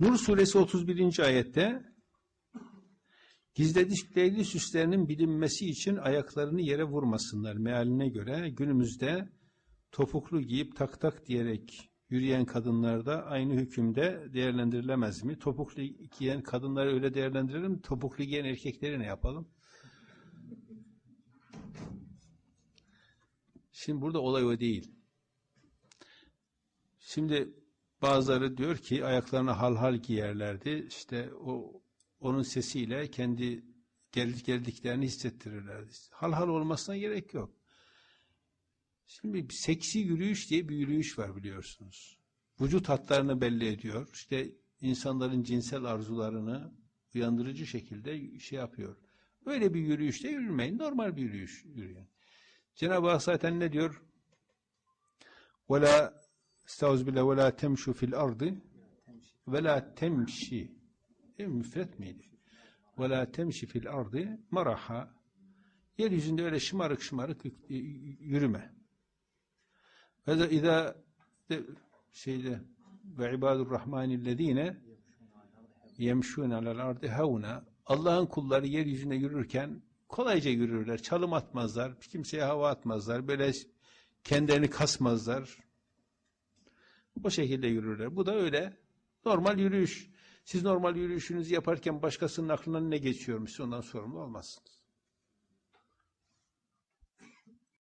Nur suresi 31. ayette gizledikleri süslerinin bilinmesi için ayaklarını yere vurmasınlar mealine göre günümüzde topuklu giyip tak tak diyerek yürüyen kadınlarda aynı hükümde değerlendirilemez mi? Topuklu giyen kadınları öyle değerlendirelim? Topuklu giyen erkekleri ne yapalım? Şimdi burada olay o değil. Şimdi bazıları diyor ki ayaklarına hal hal giyerlerdi. İşte o onun sesiyle kendi geldik geldiklerini hissettirirlerdi. Hal hal olmasına gerek yok. Şimdi bir seksi yürüyüş diye bir yürüyüş var biliyorsunuz. Vücut hatlarını belli ediyor. İşte insanların cinsel arzularını uyandırıcı şekilde şey yapıyor. Böyle bir yürüyüşte yürümeyin. Normal bir yürüyüş yürüyün. Cenab-ı Hak zaten ne diyor? وَلَا Estağfirullah ve la temşu fil ardı ve la temşi. E, müfret miydi? Ve la temşi fil ardı maraha. Yeryüzünde öyle şımarık şımarık y- yürüme. Ve de izâ de, şeyde ve ibadur rahmanillezine yemşûn alel ardı havna. Allah'ın kulları yeryüzünde yürürken kolayca yürürler. Çalım atmazlar. Kimseye hava atmazlar. Böyle kendilerini kasmazlar. O şekilde yürürler. Bu da öyle. Normal yürüyüş. Siz normal yürüyüşünüzü yaparken başkasının aklına ne geçiyormuş ondan sorumlu olmazsınız.